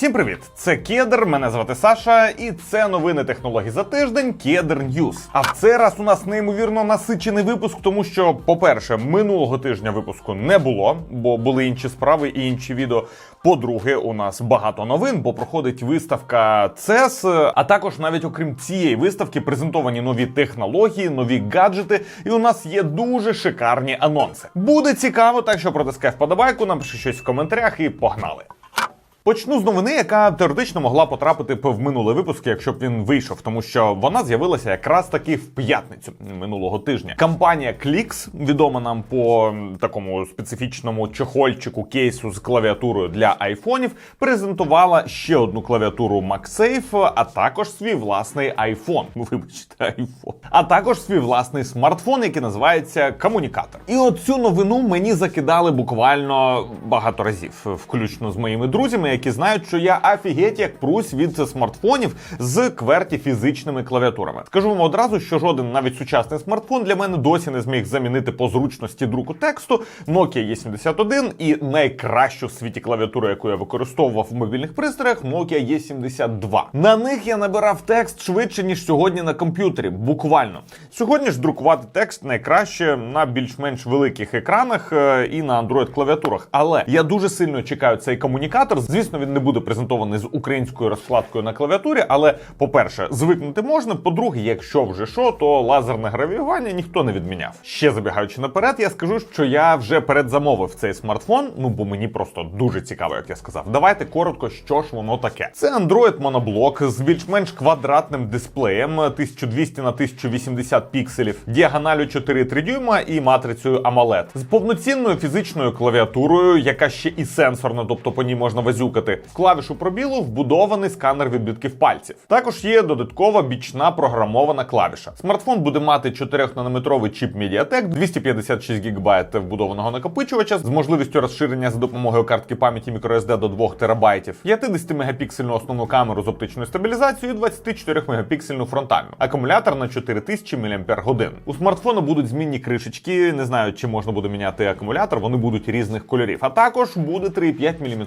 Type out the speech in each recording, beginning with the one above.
Всім привіт! Це Кедр. Мене звати Саша, і це новини технологій за тиждень. Кедр Ньюс. А в цей раз у нас неймовірно насичений випуск, тому що, по-перше, минулого тижня випуску не було, бо були інші справи і інші відео. По-друге, у нас багато новин, бо проходить виставка CES, а також навіть окрім цієї виставки презентовані нові технології, нові гаджети, і у нас є дуже шикарні анонси. Буде цікаво, так що протискай вподобайку, напиши щось в коментарях і погнали. Почну з новини, яка теоретично могла потрапити б в минулий випуск, якщо б він вийшов, тому що вона з'явилася якраз таки в п'ятницю минулого тижня. Компанія Clix, відома нам по такому специфічному чохольчику кейсу з клавіатурою для айфонів, презентувала ще одну клавіатуру MagSafe, а також свій власний. Ну, Вибачте, iPhone. А також свій власний смартфон, який називається комунікатор. І от цю новину мені закидали буквально багато разів, включно з моїми друзями, які знають, що я офігеть як прусь від смартфонів з кверті фізичними клавіатурами. Скажу вам одразу, що жоден навіть сучасний смартфон для мене досі не зміг замінити по зручності друку тексту Nokia E71 і найкращу в світі клавіатуру, яку я використовував в мобільних пристроях, Nokia E72. На них я набирав текст швидше ніж сьогодні на комп'ютері. Буквально сьогодні ж друкувати текст найкраще на більш-менш великих екранах е, і на Android клавіатурах. Але я дуже сильно чекаю цей комунікатор. Звісно, він не буде презентований з українською розкладкою на клавіатурі. Але, по-перше, звикнути можна. По-друге, якщо вже що, то лазерне гравіювання ніхто не відміняв. Ще забігаючи наперед, я скажу, що я вже передзамовив цей смартфон. Ну бо мені просто дуже цікаво, як я сказав. Давайте коротко, що ж воно таке. Це Android моноблок з більш-менш квадратним дисплеєм 1200 на 1080 пікселів, діагоналю 4,3 дюйма і матрицею AMOLED. з повноцінною фізичною клавіатурою, яка ще і сенсорна, тобто по ній можна вазюкати. В клавішу пробілу вбудований сканер відбитків пальців. Також є додаткова бічна програмована клавіша. Смартфон буде мати 4-нанометровий чіп MediaTek, 256 ГБ вбудованого накопичувача з можливістю розширення за допомогою картки пам'яті microSD до 2 ТБ, 50 мегапіксельну основну камеру з оптичною стабілізацією, і 24 мегапіксельну фронтальну. Акумулятор на 4000 мАч. У смартфону будуть змінні кришечки. Не знаю, чи можна буде міняти акумулятор. Вони будуть різних кольорів. А також буде 3,5 мм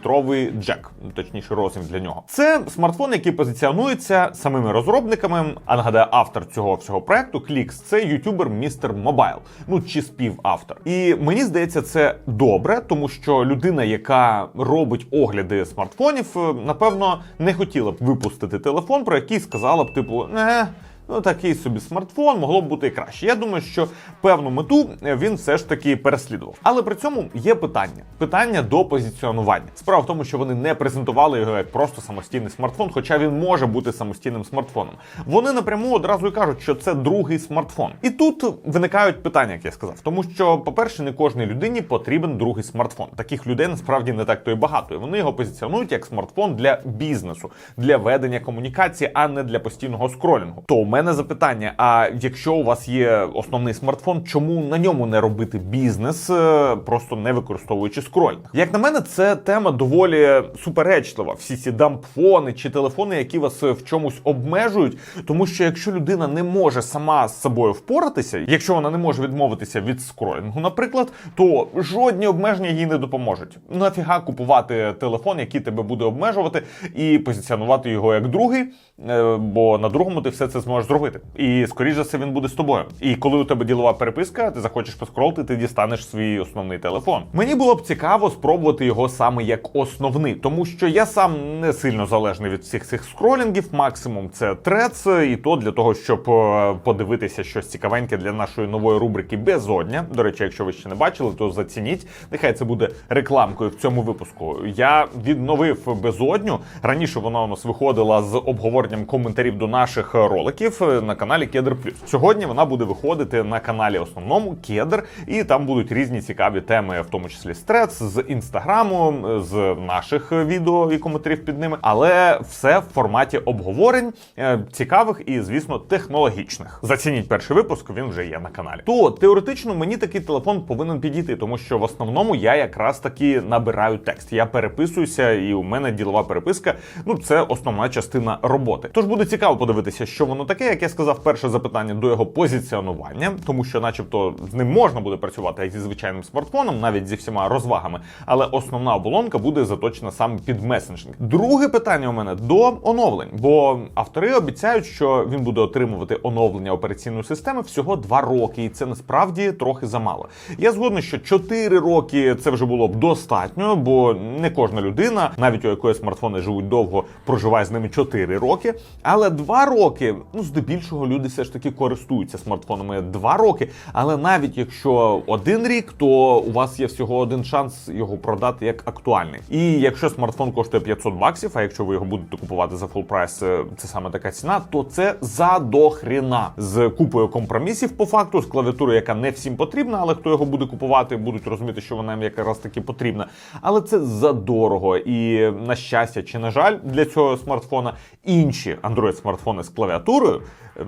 джек, точніше розмір для нього. Це смартфон, який позиціонується самими розробниками. А нагадаю, автор цього всього проекту Clix, це ютубер Містер Мобайл. Ну чи співавтор. І мені здається, це добре, тому що людина, яка робить огляди смартфонів, е, напевно, не хотіла б випустити телефон, про який сказала б, типу, не. Ну, такий собі смартфон могло б бути і краще. Я думаю, що певну мету е, він все ж таки переслідував. Але при цьому є питання: питання до позиціонування. Справа в тому, що вони не презентували його як просто самостійний смартфон, хоча він може бути самостійним смартфоном. Вони напряму одразу і кажуть, що це другий смартфон. І тут виникають питання, як я сказав, тому що, по-перше, не кожній людині потрібен другий смартфон. Таких людей насправді не так то і багато. І вони його позиціонують як смартфон для бізнесу, для ведення комунікації, а не для постійного скролінгу. То у мене запитання: а якщо у вас є основний смартфон, чому на ньому не робити бізнес, е, просто не використовуючи скролінг? Як на мене, це тема доволі суперечлива. Всі ці дампфони чи телефони, які вас е, в чомусь обмежують, тому що якщо людина не може сама з собою впоратися, якщо вона не може відмовитися від скролінгу, наприклад, то жодні обмеження їй не допоможуть. Нафіга купувати телефон, який тебе буде обмежувати, і позиціонувати його як другий, е, бо на другому ти все це зможеш зробити. І скоріш за все він буде з тобою. І коли у тебе ділова переписка, ти захочеш поскролити, ти дістанеш свій основний телефон. Мені було б цікаво спробувати його саме як основний, тому що я сам не сильно залежний від всіх цих скролінгів. Максимум це трец, і то для того, щоб е, подивитися щось цікавеньке для нашої нової рубрики Безодня. До речі, якщо ви ще не бачили, то зацініть. Нехай це буде рекламкою в цьому випуску. Я відновив безодню. Раніше вона у нас виходила з обговоренням коментарів до наших роликів е, на каналі Кедр Плюс. Сьогодні вона буде виходити на каналі основному Кедр, і там будуть різні цікаві теми, в тому числі стрец з інстаграму, з наших відео і коментарів під ними, але все в форматі обговорень е, цікавих і, звісно, технологічних. Зацініть перший випуск, він вже є на каналі. То теоретично мені такий телефон повинен підійти, тому що в основному я якраз таки набираю текст. Я переписуюся, і у мене ділова переписка. Ну це основна частина роботи. Тож буде цікаво подивитися, що воно таке. Таке, як я сказав, перше запитання до його позиціонування, тому що, начебто, з ним можна буде працювати як зі звичайним смартфоном, навіть зі всіма розвагами, але основна оболонка буде заточена саме під месенджинг. Друге питання у мене до оновлень, бо автори обіцяють, що він буде отримувати оновлення операційної системи всього два роки, і це насправді трохи замало. Я згодний, що 4 роки це вже було б достатньо, бо не кожна людина, навіть у якої смартфони живуть довго, проживає з ними 4 роки. Але 2 роки, ну здебільшого люди все ж таки користуються смартфонами 2 роки. Але навіть якщо один рік, то у вас є всього один шанс його продати як актуальний. І якщо смартфон коштує 500 баксів, а якщо ви його будете купувати за full прайс, е, це саме така ціна, то це за дохрена з купою компромісів по факту, з клавіатурою, яка не всім потрібна, але хто його буде купувати, будуть розуміти, що вона їм якраз таки потрібна. Але це задорого. І на щастя чи на жаль, для цього смартфона інші Android смартфони з клавіатурою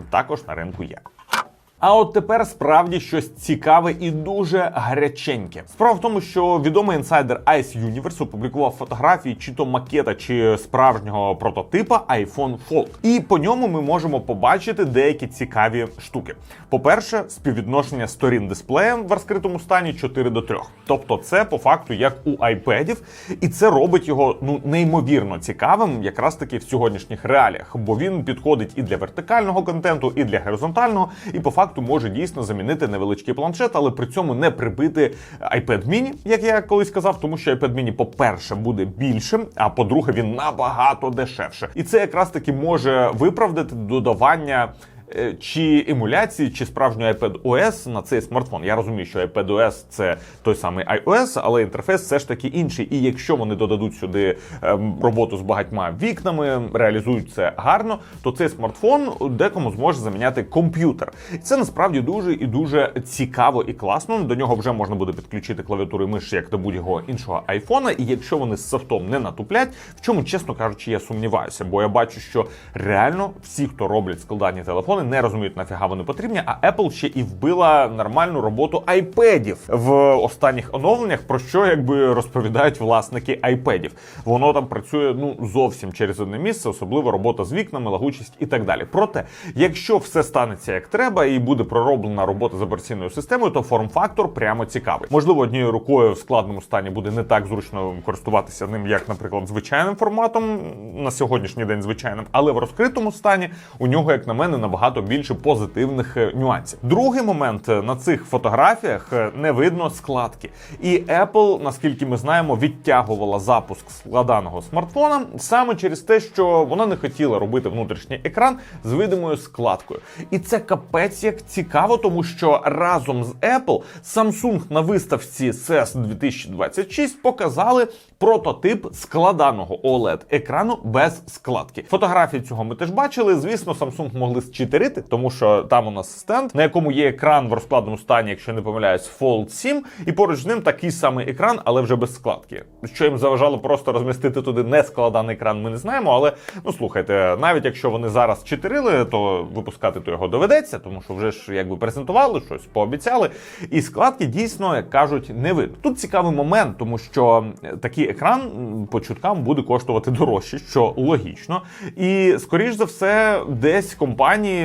також на ринку є. А от тепер справді щось цікаве і дуже гаряченьке. Справа в тому, що відомий інсайдер Ice Universe опублікував фотографії чи то макета, чи справжнього прототипа iPhone Fold. І по ньому ми можемо побачити деякі цікаві штуки. По-перше, співвідношення сторін дисплея в розкритому стані 4 до 3. Тобто, це по факту як у iPadів, і це робить його ну неймовірно цікавим, якраз таки в сьогоднішніх реаліях, бо він підходить і для вертикального контенту, і для горизонтального, і по факту може дійсно замінити невеличкий планшет, але при цьому не прибити iPad mini, як я колись казав, тому що iPad mini, по-перше, буде більшим, а по-друге, він набагато дешевше. І це якраз таки може виправдати додавання. Е, Чи емуляції, чи справжнього iPad OS на цей смартфон. Я розумію, що iPad OS – це той самий iOS, але інтерфейс все ж таки інший. І якщо вони додадуть сюди ем, роботу з багатьма вікнами, реалізують це гарно, то цей смартфон декому зможе заміняти комп'ютер. І це насправді дуже і дуже цікаво і класно. До нього вже можна буде підключити клавіатуру і миш, як до будь-якого іншого айфона. І якщо вони з софтом не натуплять, в чому, чесно кажучи, я сумніваюся, бо я бачу, що реально всі, хто роблять складні телефони, не розуміють, нафіга вони потрібні. А Apple ще і вбила нормальну роботу айпедів в останніх оновленнях, про що якби розповідають власники айпедів. Воно там працює ну зовсім через одне місце, особливо робота з вікнами, лагучість і так далі. Проте, якщо все станеться як треба і буде пророблена робота з операційною системою, то форм-фактор прямо цікавий. Можливо, однією рукою в складному стані буде не так зручно користуватися ним, як, наприклад, звичайним форматом на сьогоднішній день звичайним, але в розкритому стані у нього, як на мене, набагато більше позитивних е, нюансів. Другий момент е, на цих фотографіях е, не видно складки. І Apple, наскільки ми знаємо, відтягувала запуск складаного смартфона саме через те, що вона не хотіла робити внутрішній екран з видимою складкою. І це капець як цікаво, тому що разом з Apple Samsung на виставці CES 2026 показали прототип складаного oled екрану без складки. Фотографії цього ми теж бачили. Звісно, Samsung могли зчитерити, тому що там у нас стенд, на якому є екран в розкладному стані, якщо не помиляюсь, Fold 7, і поруч з ним такий самий екран, але вже без складки. Що їм заважало просто розмістити туди не складаний екран, ми не знаємо. Але ну слухайте, навіть якщо вони зараз читерили, то випускати то його доведеться, тому що вже ж якби презентували щось, пообіцяли. І складки дійсно, як кажуть, не видно. Тут цікавий момент, тому що такий екран по чуткам буде коштувати дорожче, що логічно. І скоріш за все, десь компанії.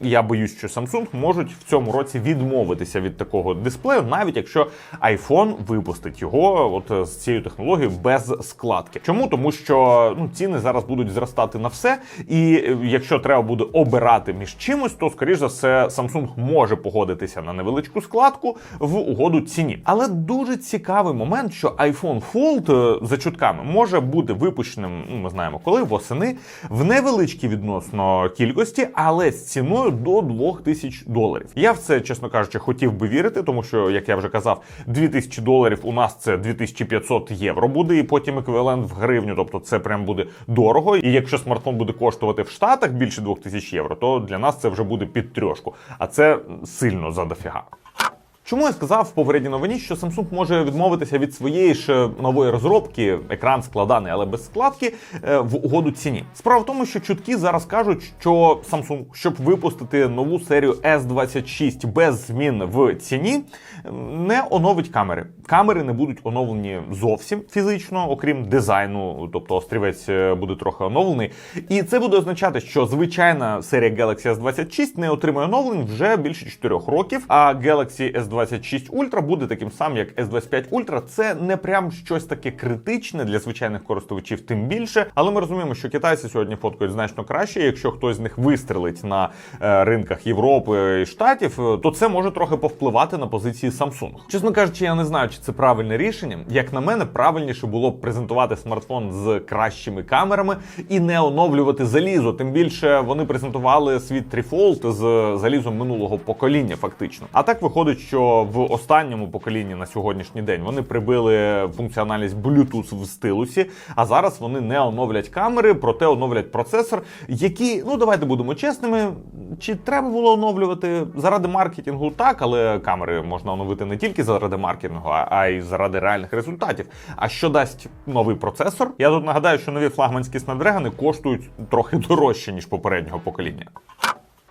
Я боюсь, що Samsung можуть в цьому році відмовитися від такого дисплею, навіть якщо iPhone випустить його от е, з цією технологією без складки. Чому? Тому що ну ціни зараз будуть зростати на все, і е, якщо треба буде обирати між чимось, то скоріш за все Samsung може погодитися на невеличку складку в угоду ціні. Але дуже цікавий момент, що iPhone Fold е, за чутками може бути випущеним. Ну ми знаємо, коли восени в невеличкій відносно кількості, але з ціною до 2000 доларів. Я в це, чесно кажучи, хотів би вірити, тому що, як я вже казав, 2000 доларів у нас це 2500 євро буде, і потім еквівалент в гривню. Тобто це прям буде дорого. І якщо смартфон буде коштувати в Штатах більше 2000 євро, то для нас це вже буде під трьошку. А це сильно за дофіга. Чому я сказав в попередній новині, що Samsung може відмовитися від своєї ж нової розробки, екран складаний, але без складки, е, в угоду ціні? Справа в тому, що чутки зараз кажуть, що Samsung, щоб випустити нову серію S26 без змін в ціні, не оновить камери. Камери не будуть оновлені зовсім фізично, окрім дизайну, тобто острівець е, буде трохи оновлений. І це буде означати, що звичайна серія Galaxy S26 не отримує оновлень вже більше 4 років. А Galaxy S26 Ultra буде таким самим, як S25 Ultra. Це не прям щось таке критичне для звичайних користувачів, тим більше. Але ми розуміємо, що китайці сьогодні фоткають значно краще. Якщо хтось з них вистрелить на е, ринках Європи і Штатів, е, то це може трохи повпливати на позиції Samsung. Чесно кажучи, я не знаю, чи це правильне рішення. Як на мене, правильніше було б презентувати смартфон з кращими камерами і не оновлювати залізо. Тим більше вони презентували свій трифолд з залізом минулого покоління, фактично. А так виходить, що в останньому поколінні на сьогоднішній день вони прибили функціональність Bluetooth в стилусі, а зараз вони не оновлять камери, проте оновлять процесор, який, ну давайте будемо чесними. Чи треба було оновлювати заради маркетингу? Так, але камери можна оновити не тільки заради маркетингу, а, й заради реальних результатів. А що дасть новий процесор? Я тут нагадаю, що нові флагманські Snapdragon коштують трохи дорожче ніж попереднього покоління.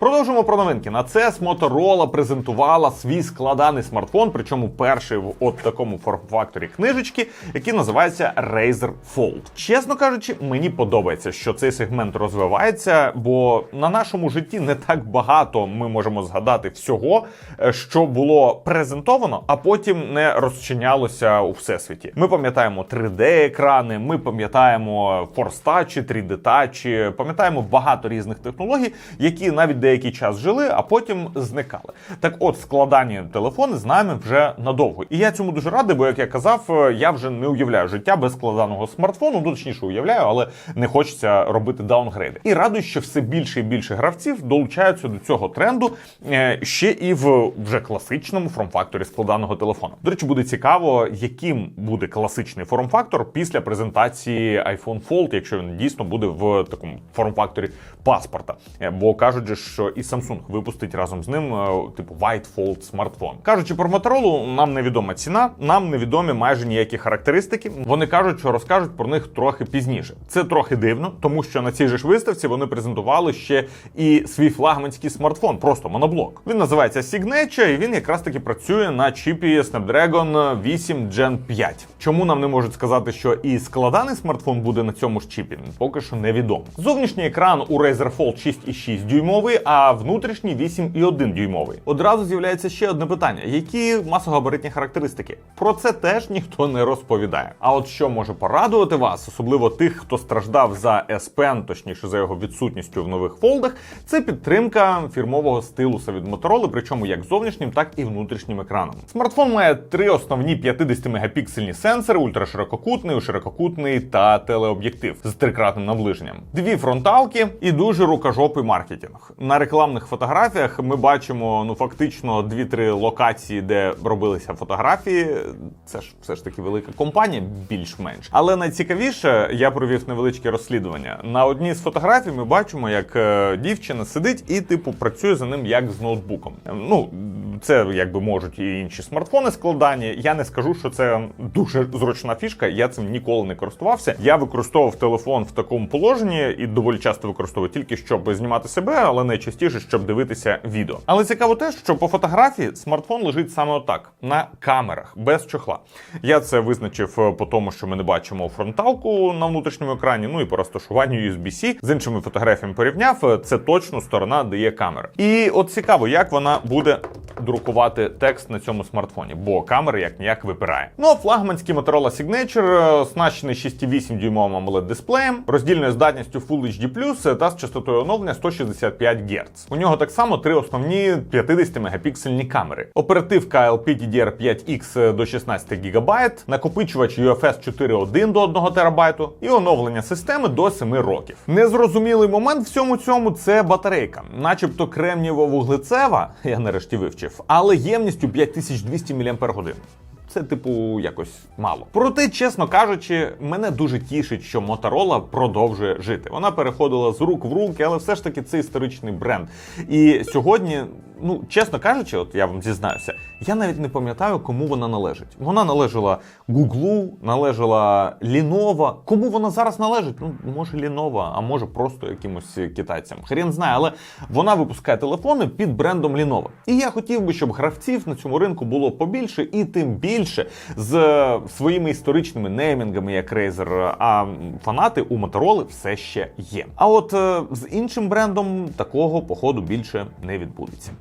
Продовжимо про новинки. На CES Motorola презентувала свій складаний смартфон, причому перший в от такому форм-факторі книжечки, який називається Razer Fold. Чесно кажучи, мені подобається, що цей сегмент розвивається, бо на нашому житті не так багато ми можемо згадати всього, е, що було презентовано, а потім не розчинялося у всесвіті. Ми пам'ятаємо 3D-екрани, ми пам'ятаємо форстачі, 3D-тачі, пам'ятаємо багато різних технологій, які навіть деякий час жили, а потім зникали. Так от складані телефони з нами вже надовго. І я цьому дуже радий, бо як я казав, я вже не уявляю життя без складаного смартфону. Ну, точніше уявляю, але не хочеться робити даунгрейди. І радий, що все більше і більше гравців долучаються до цього тренду е, ще і в вже класичному форм-факторі складаного телефону. До речі, буде цікаво, яким буде класичний форм-фактор після презентації iPhone Fold, якщо він дійсно буде в такому форм-факторі паспорта. Е, Бо кажуть, же, що і Samsung випустить разом з ним е, типу White Fold смартфон. Кажучи про Motorola, нам невідома ціна, нам невідомі майже ніякі характеристики. Вони кажуть, що розкажуть про них трохи пізніше. Це трохи дивно, тому що на цій же ж виставці вони презентували ще і свій флагманський смартфон, просто моноблок. Він називається Signature, і він якраз таки працює на чіпі Snapdragon 8 Gen 5. Чому нам не можуть сказати, що і складаний смартфон буде на цьому ж чіпі? Поки що невідомо. Зовнішній екран у Razer Fold 6,6 дюймовий, а внутрішній 8,1 дюймовий. Одразу з'являється ще одне питання: які масогабаритні характеристики? Про це теж ніхто не розповідає. А от що може порадувати вас, особливо тих, хто страждав за S Pen, точніше за його відсутністю в нових фолдах, це підтримка фірмового стилуса від Motorola, причому як зовнішнім, так і внутрішнім екраном. Смартфон має три основні 50 мегапіксельні сенсори, ультраширококутний, ширококутний та телеоб'єктив з трикратним наближенням, дві фронталки і дуже рукожопий маркетинг. На рекламних фотографіях ми бачимо ну фактично дві-три локації, де робилися фотографії. Це ж все ж таки велика компанія, більш-менш. Але найцікавіше, я провів невеличке розслідування. На одній з фотографій ми бачимо, як е, дівчина сидить і, типу, працює за ним як з ноутбуком. Ну це якби можуть і інші смартфони складані. Я не скажу, що це дуже зручна фішка. Я цим ніколи не користувався. Я використовував телефон в такому положенні і доволі часто використовую тільки щоб знімати себе, але найчастіше щоб дивитися відео. Але цікаво те, що по фотографії смартфон лежить саме отак на камерах без чохла. Я це визначив е, по тому, що ми не бачимо фронталку на внутрішньому екрані. Ну і по розташуванню USB-C. з іншими фотографіями порівняв. е, Це точно сторона, де є камера. І от цікаво, як вона буде друкувати текст на цьому смартфоні, бо камера як ніяк випирає. Ну а флагманський Motorola Signature е, оснащений 6,8 дюймовим amoled дисплеєм, роздільною здатністю Full HD+, та з частотою оновлення 165 Гц. У нього так само три основні 50 мегапіксельні камери. Оперативка LPDDR5X до 16 ГБ, накопичувач UFS 4.1 до 1 ТБ і оновлення системи до 7 років. Незрозумілий момент всьому цьому це батарейка, начебто кремнієво-вуглецева, я нарешті вивчив, але ємністю 5200 мАч. Це типу якось мало. Проте, чесно кажучи, мене дуже тішить, що Моторола продовжує жити. Вона переходила з рук в руки, але все ж таки це історичний бренд. І сьогодні. Ну, чесно кажучи, от я вам зізнаюся, я навіть не пам'ятаю, кому вона належить. Вона належала Google, належала Lenovo. Кому вона зараз належить? Ну, може Lenovo, а може просто якимось китайцям. Хрен знає, але вона випускає телефони під брендом Lenovo. І я хотів би, щоб гравців на цьому ринку було побільше, і тим більше з е, своїми історичними неймінгами, як Razer, а фанати у Motorola все ще є. А от е, з іншим брендом такого походу більше не відбудеться.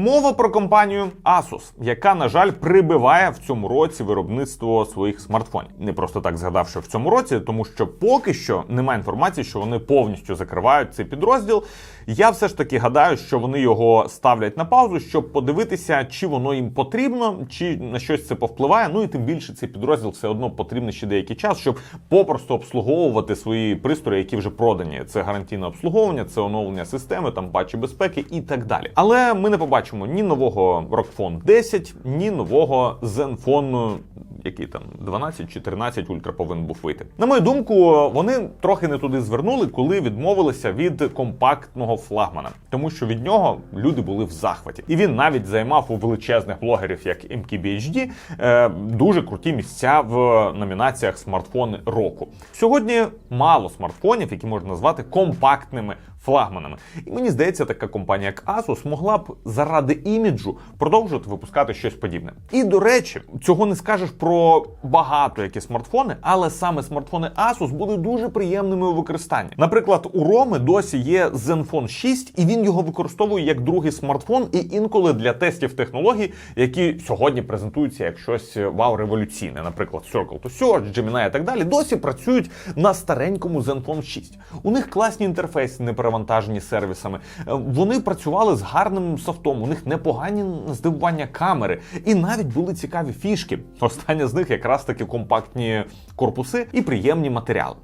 Мова про компанію Asus, яка, на жаль, прибиває в цьому році виробництво своїх смартфонів. Не просто так згадав, що в цьому році, тому що поки що немає інформації, що вони повністю закривають цей підрозділ. Я все ж таки гадаю, що вони його ставлять на паузу, щоб подивитися, чи воно їм потрібно, чи на щось це повпливає. Ну і тим більше цей підрозділ все одно потрібний ще деякий час, щоб попросту обслуговувати свої пристрої, які вже продані. Це гарантійне обслуговування, це оновлення системи, там патчі безпеки і так далі. Але ми не побачимо ні нового Rockphone 10, ні нового Zenfone, який там 12 чи 13 ультра повинен був вийти. На мою думку, вони трохи не туди звернули, коли відмовилися від компактного флагмана, тому що від нього люди були в захваті, і він навіть займав у величезних блогерів, як MKBHD, е, дуже круті місця в номінаціях смартфони року. Сьогодні мало смартфонів, які можна назвати компактними флагманами. І мені здається, така компанія, як Asus, могла б заради іміджу продовжувати випускати щось подібне. І до речі, цього не скажеш про багато які смартфони, але саме смартфони Asus були дуже приємними у використанні. Наприклад, у Роми досі є Zenfone 6, і він його використовує як другий смартфон, і інколи для тестів технологій, які сьогодні презентуються як щось вау революційне, наприклад, Circle to Search, Gemini і так далі, досі працюють на старенькому Zenfone 6. У них класні інтерфейси, не перевантажені сервісами. Е, Вони працювали з гарним софтом. У них непогані здивування камери, і навіть були цікаві фішки. Остання з них якраз таки компактні корпуси і приємні матеріали.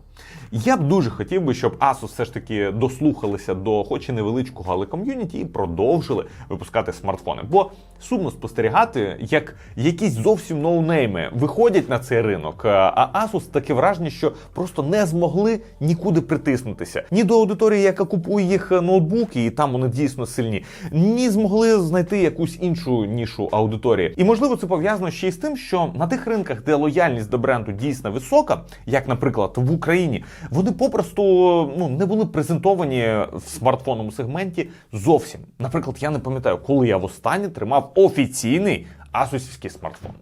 Я б дуже хотів би, щоб Asus все ж таки дослухалися до, хоч і невеличкого, але ком'юніті, і продовжили випускати смартфони. Бо сумно спостерігати, як якісь зовсім ноунейми виходять на цей ринок. е, А Asus таке враження, що просто не змогли нікуди притиснутися. Ні до аудиторії, яка купує їх ноутбуки, і там вони дійсно сильні, ні змогли знайти якусь іншу нішу аудиторії. І можливо, це пов'язано ще й з тим, що на тих ринках, де лояльність до бренду дійсно висока, як, наприклад, в Україні, вони попросту ну не були презентовані в смартфонному сегменті зовсім. Наприклад, я не пам'ятаю, коли я востаннє тримав офіційний асусівський смартфон.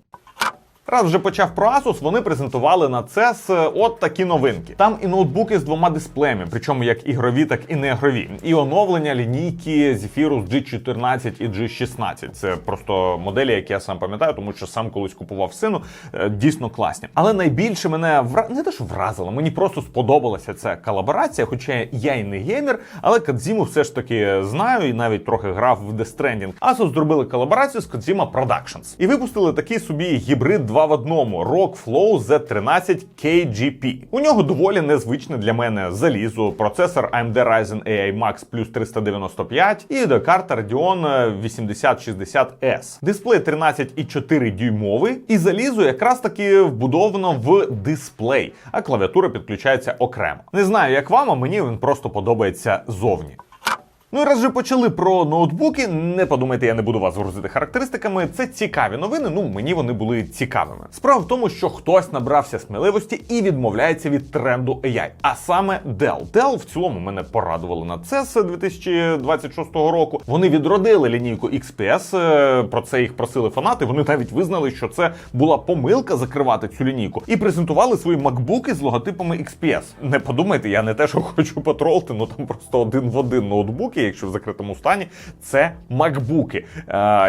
Раз вже почав про Asus, вони презентували на CES от такі новинки. Там і ноутбуки з двома дисплеями, причому як ігрові, так і не ігрові. І оновлення лінійки Zephyrus G14 і G16. Це просто моделі, які я сам пам'ятаю, тому що сам колись купував сину. Е, Дійсно класні. Але найбільше мене вра... не те, що вразило, мені просто сподобалася ця колаборація, хоча я і не геймер, але Кадзіму все ж таки знаю і навіть трохи грав в Death Stranding. Asus зробили колаборацію з Kojima Productions і випустили такий собі гібрид два в одному ROG Flow Z13 KGP. У нього доволі незвичне для мене залізо, процесор AMD Ryzen AI Max плюс 395 і відеокарта Radeon 8060S. Дисплей 13,4 дюймовий, і залізо якраз таки вбудовано в дисплей, а клавіатура підключається окремо. Не знаю, як вам, а мені він просто подобається зовні. Ну і раз вже почали про ноутбуки, не подумайте, я не буду вас грузити характеристиками. Це цікаві новини. Ну мені вони були цікавими. Справа в тому, що хтось набрався сміливості і відмовляється від тренду AI, а саме Dell. Dell в цілому мене порадували на CES 2026 року. Вони відродили лінійку XPS, е, Про це їх просили фанати. Вони навіть визнали, що це була помилка закривати цю лінійку, і презентували свої макбуки з логотипами XPS. Не подумайте, я не те, що хочу потролити, ну там просто один в один ноутбуки, якщо в закритому стані, це макбуки.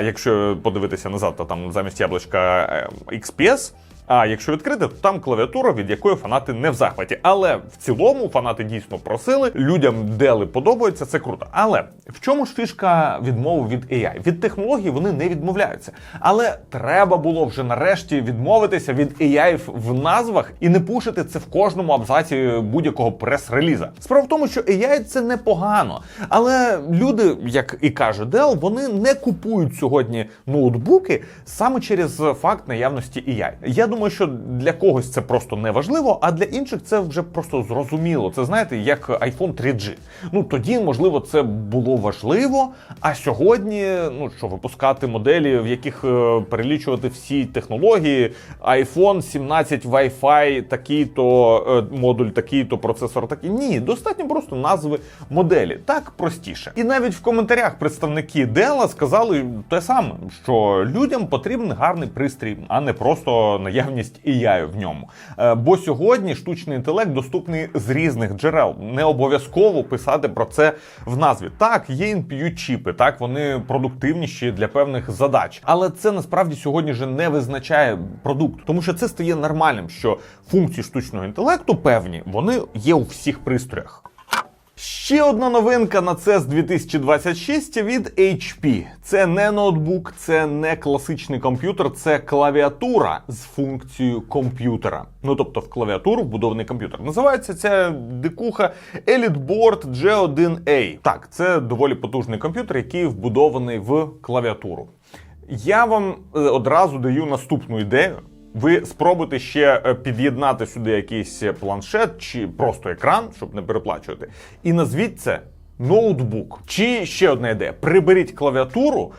Якщо подивитися назад, то там замість яблучка е, XPS. А якщо відкрити, то там клавіатура, від якої фанати не в захваті. Але в цілому фанати дійсно просили, людям дели подобається, це круто. Але в чому ж фішка відмови від AI? Від технологій вони не відмовляються. Але треба було вже нарешті відмовитися від AI в назвах і не пушити це в кожному абзаці будь-якого прес-реліза. Справа в тому, що AI це непогано, але люди, як і каже Dell, вони не купують сьогодні ноутбуки саме через факт наявності AI. Я думаю, що для когось це просто не важливо, а для інших це вже просто зрозуміло. Це знаєте, як iPhone 3G. Ну тоді, можливо, це було важливо. А сьогодні, ну що випускати моделі, в яких е, перелічувати всі технології, iPhone 17 Wi-Fi, такий-то е, модуль, такий-то процесор, такий. Ні, достатньо просто назви моделі. Так простіше. І навіть в коментарях представники Dell сказали те саме, що людям потрібен гарний пристрій, а не просто наявність AI в ньому. Е, Бо сьогодні штучний інтелект доступний з різних джерел. Не обов'язково писати про це в назві. Так, є NPU чіпи, так вони продуктивніші для певних задач, але це насправді сьогодні вже не визначає продукт, тому що це стає нормальним, що функції штучного інтелекту певні вони є у всіх пристроях. Ще одна новинка на CES 2026 від HP. Це не ноутбук, це не класичний комп'ютер, це клавіатура з функцією комп'ютера. Ну тобто в клавіатуру вбудований комп'ютер. Називається ця дикуха EliteBoard G1A. Так, це доволі потужний комп'ютер, який вбудований в клавіатуру. Я вам е, одразу даю наступну ідею. Ви спробуйте ще е, під'єднати сюди якийсь планшет чи просто екран, щоб не переплачувати. І назвіть це ноутбук. Чи ще одна ідея: приберіть клавіатуру.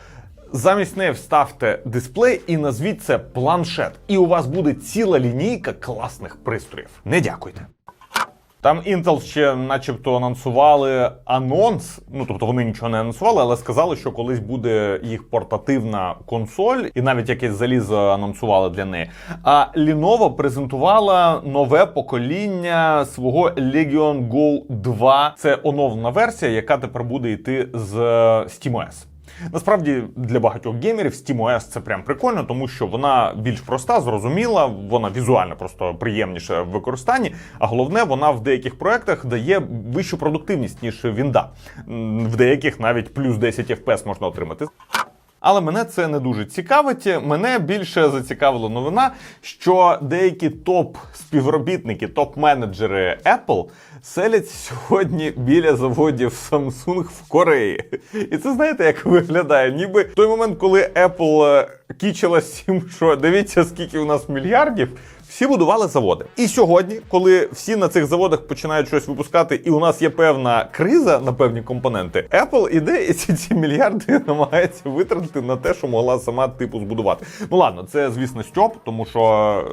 Замість неї вставте дисплей і назвіть це планшет. І у вас буде ціла лінійка класних пристроїв. Не дякуйте. Там Intel ще, начебто, анонсували анонс. Ну тобто вони нічого не анонсували, але сказали, що колись буде їх портативна консоль, і навіть якесь залізо анонсували для неї. А Lenovo презентувала нове покоління свого Legion Go 2. Це оновлена версія, яка тепер буде йти з SteamOS. Насправді для багатьох геймерів SteamOS це прям прикольно, тому що вона більш проста, зрозуміла, вона візуально просто приємніша в використанні. А головне, вона в деяких проектах дає вищу продуктивність ніж Вінда. В деяких навіть плюс 10 FPS можна отримати. Але мене це не дуже цікавить. Мене більше зацікавила новина, що деякі топ-співробітники, топ-менеджери Apple селять сьогодні біля заводів Samsung в Кореї. І це знаєте, як виглядає? Ніби той момент, коли Apple е, кічилась всім, що дивіться, скільки у нас мільярдів. Всі будували заводи. І сьогодні, коли всі на цих заводах починають щось випускати, і у нас є певна криза на певні компоненти, Apple іде і ці, ці мільярди намагається витратити на те, що могла сама типу збудувати. Ну ладно, це звісно стьоп, тому що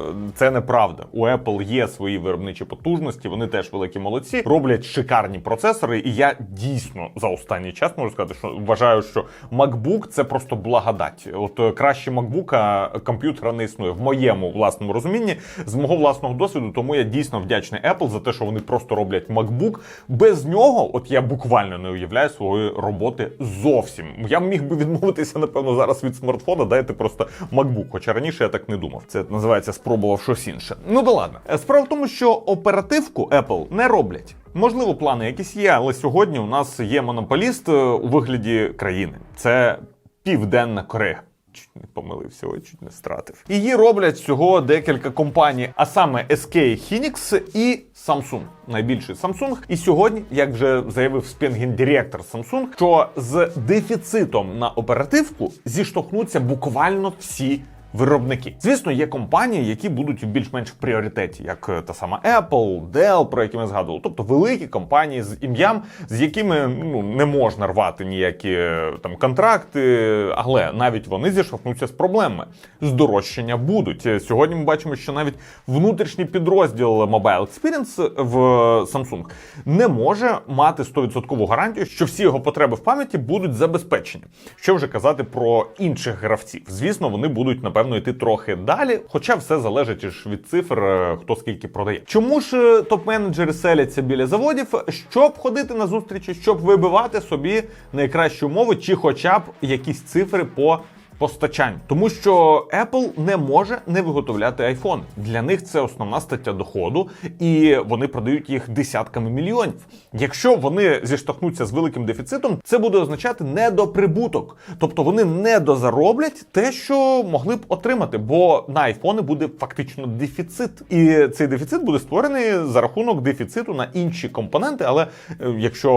е, це неправда. У Apple є свої виробничі потужності, вони теж великі молодці, роблять шикарні процесори. І я дійсно за останній час можу сказати, що вважаю, що MacBook це просто благодать. От е, краще MacBook комп'ютера не існує в моєму власному розумінні з мого власного досвіду, тому я дійсно вдячний Apple за те, що вони просто роблять MacBook. Без нього, от я буквально не уявляю своєї роботи зовсім. Я міг би відмовитися, напевно, зараз від смартфона, дайте просто MacBook. Хоча раніше я так не думав. Це називається спробував щось інше. Ну да ладно. Справа в тому, що оперативку Apple не роблять. Можливо, плани якісь є, але сьогодні у нас є монополіст е, у вигляді країни. Це Південна Корея. Чуть не помилився, ой, чуть не стратив. Її роблять всього декілька компаній, а саме SK Hynix і Samsung. Найбільший Samsung. І сьогодні, як вже заявив спінгін-директор Samsung, що з дефіцитом на оперативку зіштовхнуться буквально всі. Виробники, звісно, є компанії, які будуть більш-менш в пріоритеті, як е, та сама Apple, Dell, про які ми згадували. Тобто великі компанії з ім'ям, з якими ну не можна рвати ніякі е, там контракти, але навіть вони зіштовхнуться з проблемами. Здорожчання будуть Е, сьогодні. Ми бачимо, що навіть внутрішній підрозділ Mobile Experience в Samsung не може мати 100% гарантію, що всі його потреби в пам'яті будуть забезпечені. Що вже казати про інших гравців? Звісно, вони будуть напевно йти трохи далі, хоча все залежить від цифр, е, хто скільки продає. Чому ж е, топ-менеджери селяться біля заводів, щоб ходити на зустрічі, щоб вибивати собі найкращі умови, чи хоча б якісь цифри по постачань, тому що Apple не може не виготовляти iPhone. Для них це основна стаття доходу, і вони продають їх десятками мільйонів. Якщо вони зіштовхнуться з великим дефіцитом, це буде означати недоприбуток. Тобто вони недозароблять те, що могли б отримати, бо на айфони буде фактично дефіцит, і цей дефіцит буде створений за рахунок дефіциту на інші компоненти. Але е, якщо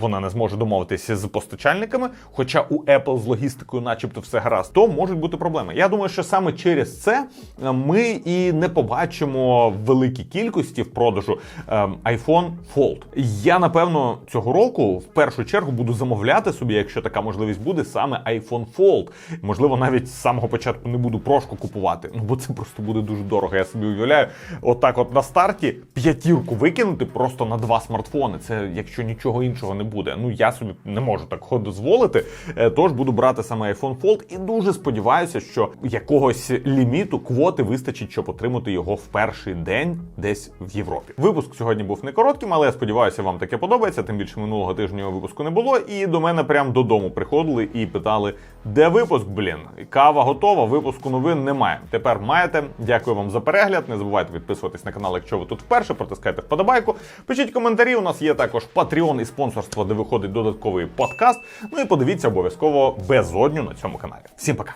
вона не зможе домовитися з постачальниками, хоча у Apple з логістикою, начебто, все гаразд, то можуть бути проблеми. Я думаю, що саме через це е, ми і не побачимо великій кількості в продажу е, iPhone Fold. Я напевно цього року в першу чергу буду замовляти собі, якщо така можливість буде, саме iPhone Fold. Можливо, навіть з самого початку не буду прошку купувати, ну бо це просто буде дуже дорого. Я собі уявляю, отак, от на старті п'ятірку викинути просто на два смартфони. Це якщо нічого іншого не буде. Ну я собі не можу такого дозволити. Е, Тож буду брати саме iPhone Fold і дуже сподіваюся, що якогось ліміту квоти вистачить, щоб отримати його в перший день десь в Європі. Випуск сьогодні був не коротким, але я сподіваюся, вам таке подобається. Тим більше минулого тижня випуску не було. І до мене прям додому приходили і питали, де випуск, блін. Кава готова, випуску новин немає. Тепер маєте. Дякую вам за перегляд. Не забувайте підписуватись на канал, якщо ви тут вперше, протискайте вподобайку. Пишіть коментарі. У нас є також Patreon і спонсорство, де виходить додатковий подкаст. Ну і подивіться обов'язково безодню на цьому каналі. Всім пока.